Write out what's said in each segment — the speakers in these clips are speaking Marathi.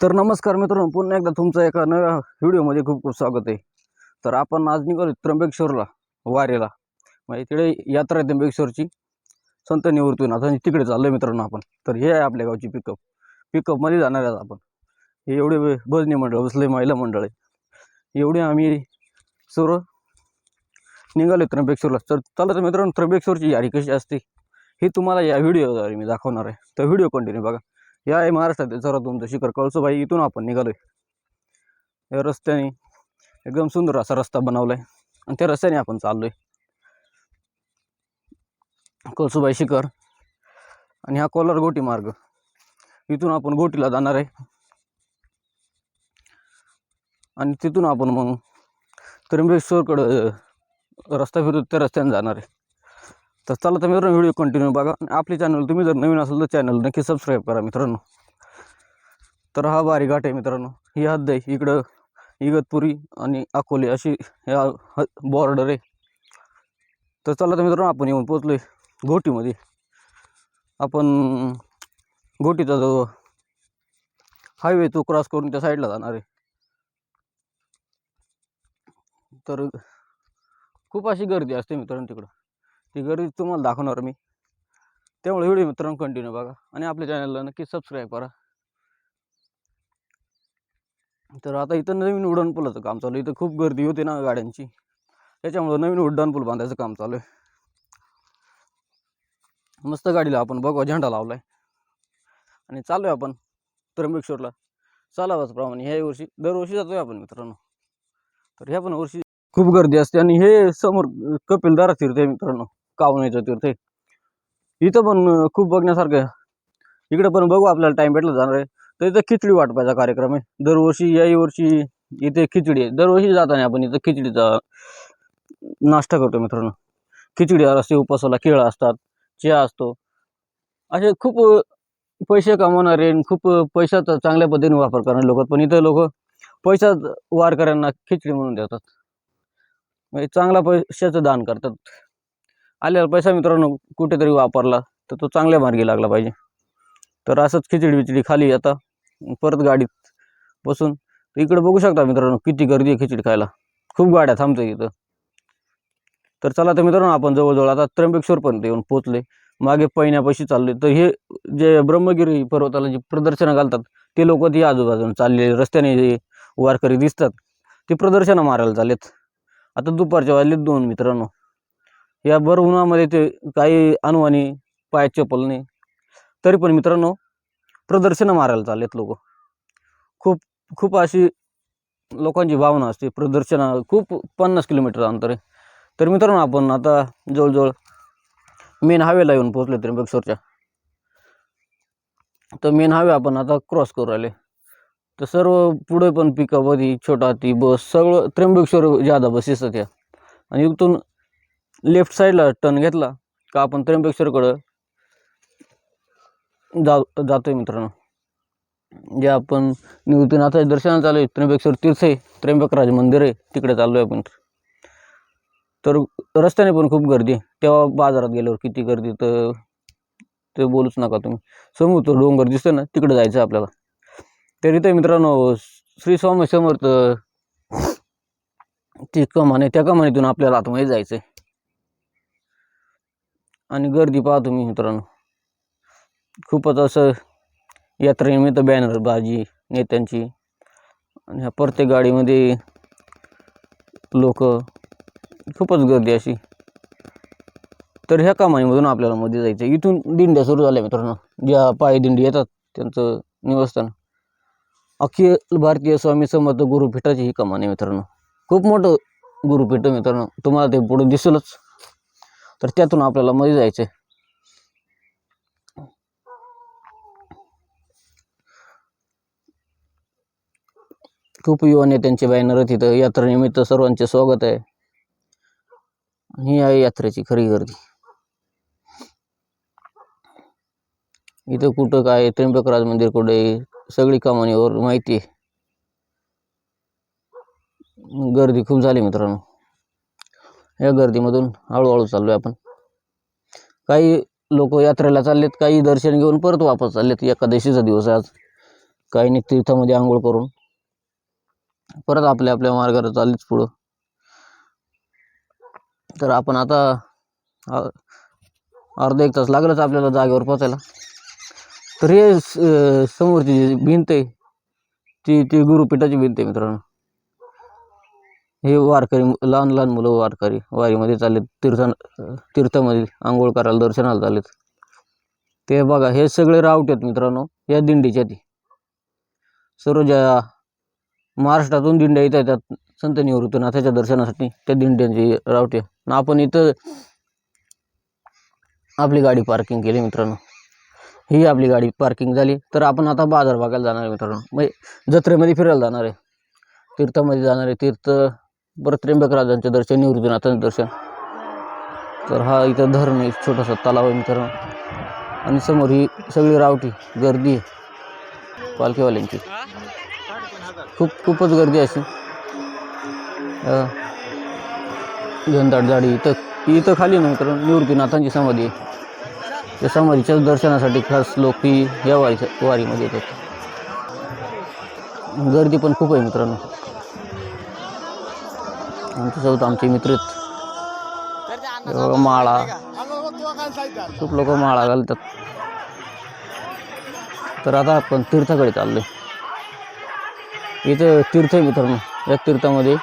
तर नमस्कार मित्रांनो पुन्हा एकदा तुमचं एका नव्या व्हिडिओमध्ये खूप खूप स्वागत आहे. तर आपण आज निघालो त्र्यंबकेश्वरला वारेला. म्हणजे तिकडे यात्रा आहे त्र्यंबकेश्वरची. संत निवृत्तून आता तिकडे चाललो आहे मित्रांनो आपण. तर हे आहे आपल्या गावची पिकअप पिकअपमध्ये जाणार आहेत आपण. हे एवढे भजनी मंडळ बसले महिला मंडळ आहे. एवढे आम्ही सर्व निघालो त्र्यंबकेश्वरला. तर चला तर मित्रांनो त्र्यंबकेश्वरची यारी कशी असते हे तुम्हाला या व्हिडिओद्वारे मी दाखवणार आहे. तर व्हिडिओ कंटिन्यू बघा. या आहे महाराष्ट्रातील सर्वात तुमचं शिखर कळसोबाई. इथून आपण निघालोय. या रस्त्याने एकदम सुंदर असा रस्ता बनवलाय. आणि त्या रस्त्याने आपण चाललोय. कळसुबाई शिखर आणि हा कोलार गोटी मार्ग. इथून आपण गोटीला जाणार आहे. आणि तिथून आपण मग त्र्यंबकेश्वरकडं रस्ता फिरून त्या रस्त्याने जाणार आहे. तर चला तर मित्रांनो व्हिडिओ कंटिन्यू बघा. आपली चॅनल तुम्ही जर नवीन असाल तर चॅनल नक्की सबस्क्राईब करा मित्रांनो. तर हा बारी घाट आहे मित्रांनो. ही हद्द आहे. इकडं इगतपुरी आणि अकोले अशी ह्या बॉर्डर आहे. तर चला तर मित्रांनो आपण येऊन पोचलो आहे घोटीमध्ये. आपण घोटीचा जो हायवे तो क्रॉस करून त्या साईडला जाणार आहे. तर खूप अशी गर्दी असते मित्रांनो तिकडं. ती गर्दी तुम्हाला दाखवणार मी. त्यामुळे व्हिडिओ मित्रांनो कंटिन्यू बघा. आणि आपल्या चॅनलला नक्की सबस्क्राईब करा. तर आता इथं नवीन उड्डाणपुलाचं काम चालू आहे. इथं खूप गर्दी होते ना गाड्यांची. त्याच्यामुळं नवीन उड्डाणपूल बांधायचं काम चालू आहे. मस्त गाडीला आपण बघा झेंडा लावला आहे आणि चालू आहे आपण त्र्यंबकेश्वरला. चालावाचप्रमाणे ह्या वर्षी दरवर्षी जातोय आपण मित्रांनो. तर ह्या पण वर्षी खूप गर्दी असते. आणि हे समोर कपिलदारा तीर्थ आहे मित्रांनो. कावण्याचं तीर्थ. इथं पण खूप बघण्यासारखं आहे. इकडे पण बघू आपल्याला टाईम भेटला जाणार आहे. तर इथं खिचडी वाटपायचा कार्यक्रम आहे. दरवर्षी याही वर्षी इथे खिचडी आहे. दरवर्षी जाताना आपण इथं खिचडीचा नाश्ता करतो मित्रांनो. खिचडी असते उपासाला केळं असतात चहा असतो. असे खूप पैसे कमवणारे खूप पैशाचा चांगल्या पद्धतीने वापर करणारे लोक पण इथं लोक पैसा वारकऱ्यांना खिचडी म्हणून देतात. म्हणजे चांगला पैशाचं दान करतात. आलेला पैसा मित्रांनो कुठेतरी वापरला तर तो चांगल्या मार्गी लागला पाहिजे. तर असंच खिचडी बिचडी खाली आता परत गाडीत बसून. तर इकडे बघू शकता मित्रांनो किती गर्दी आहे खिचडी खायला. खूप गाड्या थांबतात इथं. तर चला तर मित्रांनो आपण जवळजवळ आता त्र्यंबकेश्वरपर्यंत येऊन पोचले मागे पैण्यापाशी चालले तर हे जे ब्रह्मगिरी पर्वताला जे प्रदर्शनं घालतात ते लोक ती आजूबाजून चालले रस्त्याने जे वारकरी दिसतात ते प्रदर्शनं मारायला चाललेत. आता दुपारच्या वाजले दोन मित्रांनो. या भर उन्हामध्ये ते काही अनवाणी पायात चप्पल नाही तरी पण मित्रांनो प्रदर्शनं मारायला चाललेत लोक. खूप खूप अशी लोकांची भावना असते प्रदर्शनं. खूप पन्नास किलोमीटर अंतर. आहे तर मित्रांनो आपण आता जवळजवळ मेन हावेला येऊन पोहोचलो त्र्यंबकेश्वरच्या तर मेन हावे आपण आता क्रॉस करू राहिले. तर सर्व पुढे पण पिकअप होती छोटा ती बस सगळं त्र्यंबकेश्वर ज्यादा बसेस होत्या आणि इथून लेफ्ट साईडला टर्न घेतला का आपण त्र्यंबकेश्वरकडं जा जातोय मित्रांनो. जे आपण निवृत्तीनाथाच्या दर्शनाला चालू आहे त्र्यंबकेश्वर तीर्थ आहे. त्र्यंबकराज मंदिर आहे. तिकडे चाललो आहे आपण. तर रस्त्याने पण खूप गर्दी आहे. तेव्हा बाजारात गेल्यावर किती गर्दी तर ते बोलूच नका तुम्ही. समोर तो डोंगर दिसतो ना तिकडे जायचं आहे आपल्याला. तर ते मित्रांनो श्री स्वामी समर्थ ती कमान आहे त्या कमानीतून आपल्याला आतमध्ये जायचं आहे आणि गर्दी पाहा तुम्ही मित्रांनो. खूपच असं यात्रेनिमित्त बॅनरबाजी नेत्यांची आणि ह्या प्रत्येक गाडीमध्ये लोक. खूपच गर्दी अशी. तर ह्या कमानीमधून आपल्याला मध्ये जायचं आहे. इथून दिंड्या सुरू झाल्या मित्रांनो. ज्या पायी दिंडी येतात त्यांचं निवस्थान अखिल भारतीय स्वामी समर्थ गुरुपीठाची ही कमान आहे मित्रांनो. खूप मोठं गुरुपीठ मित्रांनो. तुम्हाला ते पुढे दिसेलच. तर त्यातून आपल्याला मध्ये जायचं आहे खूप युवा नेत्यांचे बॅनर तिथं. यात्रेनिमित्त सर्वांचे स्वागत आहे. ही आहे यात्रेची खरी गर्दी. इथं कुठं काय त्र्यंबकराज मंदिर कुठे सगळी कमानीवर माहिती आहे. गर्दी खूप झाली मित्रांनो. या गर्दीमधून हळूहळू चाललो आहे आपण. काही लोक यात्रेला चाललेत काही दर्शन घेऊन परत वापस चाललेत. एकादशीचा दिवस आहे आज. काही तीर्थामध्ये आंघोळ करून परत आपल्या आपल्या मार्गावर चाललीच पुढं. तर आपण आता अर्धा एक तास लागलाच आपल्याला जागेवर पोचायला तर हे समोरची जी भिंत आहे ती ती गुरुपीठाची भिंत आहे मित्रांनो. हे वारकरी लहान लहान मुलं वारकरी वारीमध्ये चाललेत तीर्थ तीर्थामध्ये आंघोळ करायला दर्शनाला चाललेत. ते बघा हे सगळे रावटे आहेत मित्रांनो या दिंडीच्या ती सर्व ज्या महाराष्ट्रातून दिंड्या इथं येतात संत निवृत्तनाथाच्या दर्शनासाठी त्या दिंड्यांची रावटे आपण इथं आपली गाडी पार्किंग केली मित्रांनो. ही आपली गाडी पार्किंग झाली. तर आपण आता बाजार बघायला जाणार आहे मित्रांनो. म्हणजे जत्रेमध्ये फिरायला जाणार आहे. तीर्थामध्ये जाणार आहे. तीर्थ परत त्र्यंबकराजांचे दर्शन निवृत्तीनाथांचं दर्शन. तर हा इथं धरण आहे छोटासा तलाव आहे मित्रांनो. आणि समोर ही सगळी रावटी गर्दी आहे पालखीवाल्यांची. खूप खूपच गर्दी अशी. घनदाट झाडी इथं इथं खाली ना मित्रांनो निवृत्तीनाथांची समाधी आहे. त्या समाधीच्या दर्शनासाठी खास लोक ही या वारीच्या वारीमध्ये येतात. गर्दी पण खूप आहे मित्रांनो. आमच्यासोबत आमचे मित्र बघा माळा. खूप लोक माळा घालतात. तर आता आपण तीर्थाकडे चाललो इथं तीर्थ आहे मित्रांनो. या तीर्थामध्ये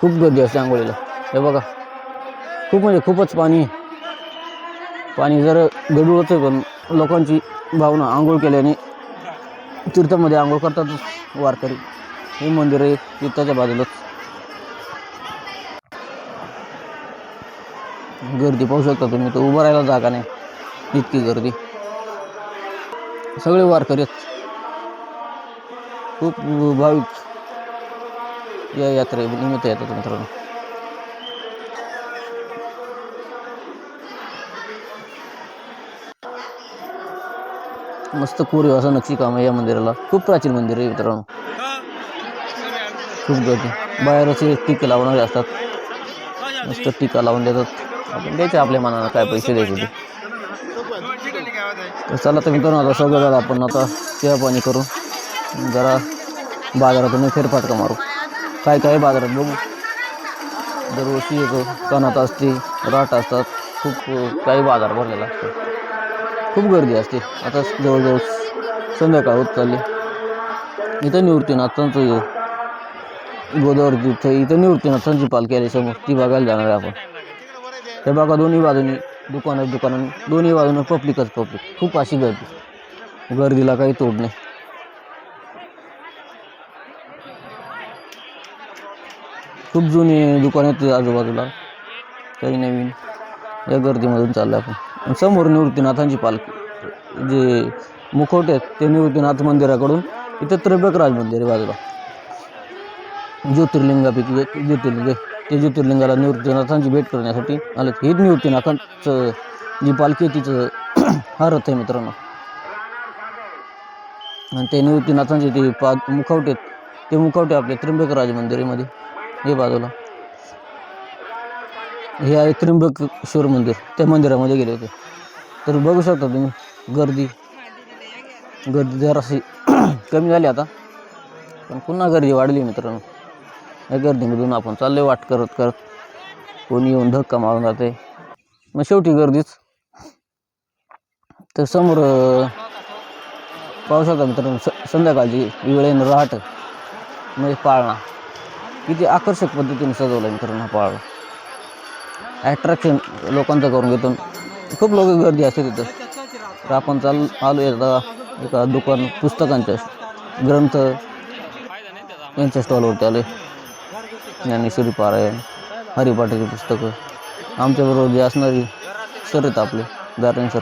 खूप गर्दी असते आंघोळीला. हे बघा. खूप म्हणजे खूपच पाणी आहे. पाणी जर गडूळ आहे पण लोकांची भावना आंघोळ केल्याने तीर्थामध्ये आंघोळ करतातच वारकरी. हे मंदिर आहे तीर्थाच्या बाजूलाच. गर्दी पाहू शकता तुम्ही तर उभं राहायला जागा नाही. इतकी गर्दी. सगळे वारकरी आहेत. खूप भाविक या यात्रे निमित्त येतात मित्रांनो. मस्त कोरीव असं नक्षीकाम आहे या मंदिराला. खूप प्राचीन मंदिर आहे मित्रांनो. खूप गर्दी. बाहेरच हे टीके लावणारे असतात. मस्त टीका लावून देतात. आपण द्यायचं आपल्या मनानं काय पैसे द्यायचे ते. तर चला तर मित्रांनो आता सगळं झालं आपण आता चहा पाणी करू जरा बाजारातून फेरफाटका मारू. काय काय बाजारात बघू. दरवर्षी येतो कणात असते राट असतात. खूप काही बाजार भरलेला असतो. खूप गर्दी असते. आता जवळजवळ संध्याकाळ होत चालली. इथं निवृत्तीनाथांचं गोदावरी तीर्थ इथं निवृत्तीनाथांची पालखी आली समोर. ती बघायला जाणार आहे आपण. तर बघा दोन्ही बाजूनी दुकानं दुकानं दोन्ही बाजूनं पब्लिकच पब्लिक खूप अशी गर्दी. गर्दीला काही तोड नाही. खूप जुनी दुकान आहेत आजूबाजूला. काही नवीन. या गर्दीमधून चाललं आपण. समोर निवृत्तीनाथांची पालखी. जे मुखवटे आहेत ते निवृत्तीनाथ मंदिराकडून इथं त्र्यंबकराज मंदिर आहे बाजूला. ज्योतिर्लिंगापैकी ज्योतिर्लिंग आहे. ते ज्योतिर्लिंगाला निवृत्तीनाथांची भेट करण्यासाठी आले हे निवृत्तीनाथांचं जी पालखी आहे तिचं हा रथ आहे मित्रांनो. आणि ते निवृत्तीनाथांचे ते पा मुखवटे आहेत. ते मुखवटे आपले त्र्यंबकराज मंदिरामध्ये हे बाजूला. हे आहे त्र्यंबकेश्वर मंदिर. त्या मंदिरामध्ये गेले होते. तर बघू शकता तुम्ही गर्दी. गर्दी जराशी कमी झाली आता. पण पुन्हा गर्दी वाढली मित्रांनो. या गर्दीमधून आपण चालले वाट करत करत. कोणी येऊन धक्का मारून जाते मग शेवटी गर्दीच. तर समोर अं, पाहू शकता मित्रांनो स संध्याकाळची वेळेनं राहट. म्हणजे पाळणा. किती आकर्षक पद्धतीने सजवलं मित्रांनो हा पाळणा. ॲट्रॅक्शन लोकांचं करून घेतो. खूप लोक गर्दी असते तिथं. तर आपण चाल आलो आहे आता एका दुकान पुस्तकांच्या ग्रंथ. यांच्या स्टॉलवरती आलो ज्ञानेश्वरी पारायण हरिपाठाची पुस्तकं आमच्याबरोबर जे असणारी सर आहेत आपले दारण सर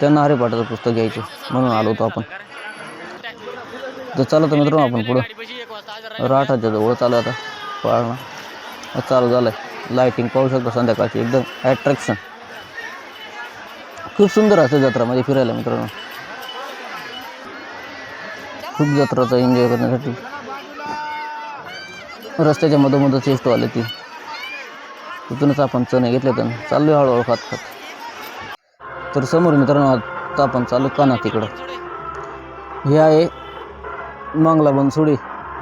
त्यांना हरिपाठाचं पुस्तक घ्यायचे म्हणून आलो होतो आपण. तर चला तर मित्रांनो आपण पुढं. राठाच्या जवळ चालू आता पाळणा. चालू झालं आहे लाईटिंग पाहू शकतो संध्याकाळची एकदम ॲट्रॅक्शन खूप सुंदर असते जत्रामध्ये फिरायला मित्रांनो. खूप जत्राचा एन्जॉय करण्यासाठी. रस्त्याच्या मधोमधच एसटो आले ती. तिथूनच आपण चणे घेतले तर चाललो हळूहळू खात खात. तर समोर मित्रांनो आता आपण चालू काना तिकडं हे आहे मंगला बनसोडे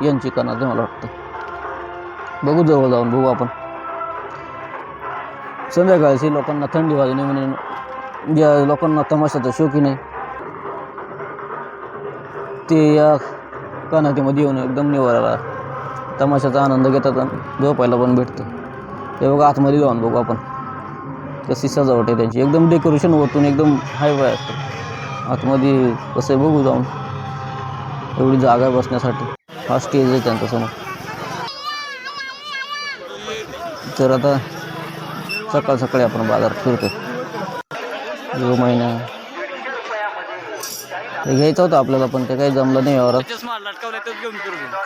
यांची कणाचं मला वाटतं. बघू जवळ जाऊन बघू आपण. संध्याकाळची लोकांना थंडी वाजू नये म्हणून ज्या लोकांना तमाशाचा शौकीन आहे. ते या कानातीमध्ये येऊन एकदम निवारा तमाशाचा आनंद घेतात आणि झोपायला पण भेटतं. ते बघा आतमध्ये जाऊन बघू आपण. कशी सजावट आहे त्यांची. एकदम डेकोरेशन वरतून एकदम हायफाय असतं. आतमध्ये कसं आहे बघू जाऊन. एवढी जागा बसण्यासाठी. हा स्टेज आहे त्यांच्यासमोर. तर आता सकाळ सकाळी आपण बाजार फिरतो जो महिना ते घ्यायचं होतं आपल्याला पण ते काही जमलं नाही यावरात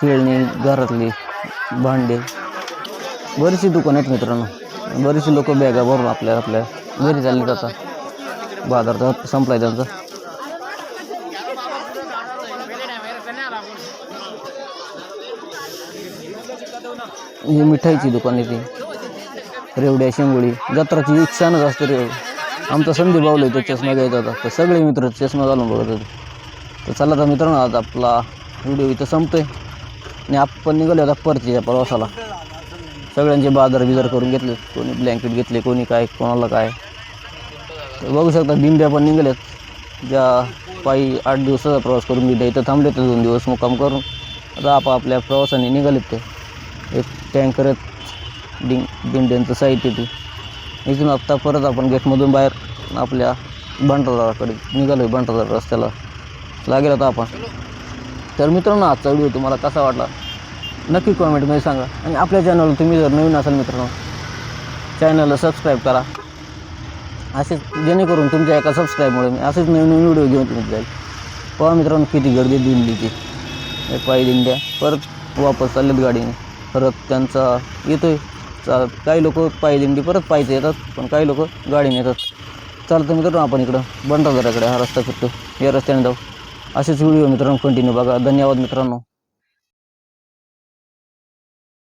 खेळणी घरातली भांडे. बरीचशी दुकान आहेत मित्रांनो. बरीचशी लोक बॅगा भरून आपल्या आपल्या घरी चालली जातात. बाजार संपलाय त्यांचा. ही मिठाईची दुकान आहे ती. रेवड्या शेंगोळी. जत्राची इच्छानच असते रे. आमचा संदीप बावले तो चष्मा घ्यायचा होता. तर सगळे मित्र चष्मा घालून बघत होते. तर चला तर मित्रांनो आज आपला व्हिडिओ इथं संपतोय. आणि आपण निघालो आता परतीच्या प्रवासाला. सगळ्यांचे बाजार बिजार करून घेतले. कोणी ब्लँकेट घेतले कोणी काय कोणाला काय. तर बघू शकता दिंड्या पण निघाल्यात. ज्या पायी आठ दिवसाचा प्रवास करून दिंड्या इथं थांबले तर दोन दिवस मुक्काम करून. आता आपापल्या प्रवासाने निघालेत ते. एक टँकर आहेत. डिंग दिंड्यांचं साहित्य ते. इथून आत्ता परत आपण गेटमधून बाहेर आपल्या भंडाराकडे निघालो आहे भंडारा रस्त्याला. लागेल आता आपण. तर मित्रांनो आजचा व्हिडिओ तुम्हाला कसा वाटला? नक्की कॉमेंटमध्ये सांगा. आणि आपल्या चॅनलवर तुम्ही जर नवीन असाल मित्रांनो चॅनलला सबस्क्राईब करा. असेच जेणेकरून तुमच्या एका सबस्क्राईबमुळे मी असेच नवीन नवीन व्हिडिओ घेऊन तुम्ही जाईल पहा मित्रांनो किती गर्दी दिंडीची ती. पायी दिंड्या. परत वापस चाललेत गाडीने. परत त्यांचा येतोय. चा काही लोक पायी दिंडी परत पायीचे येतात पण काही लोक गाडीने येतात. चालतं मित्रांनो आपण इकडं भंडारदऱ्याकडे हा रस्ता फिरतो. या रस्त्याने जाऊ. असेच व्हिडिओ मित्रांनो कंटिन्यू बघा. धन्यवाद मित्रांनो.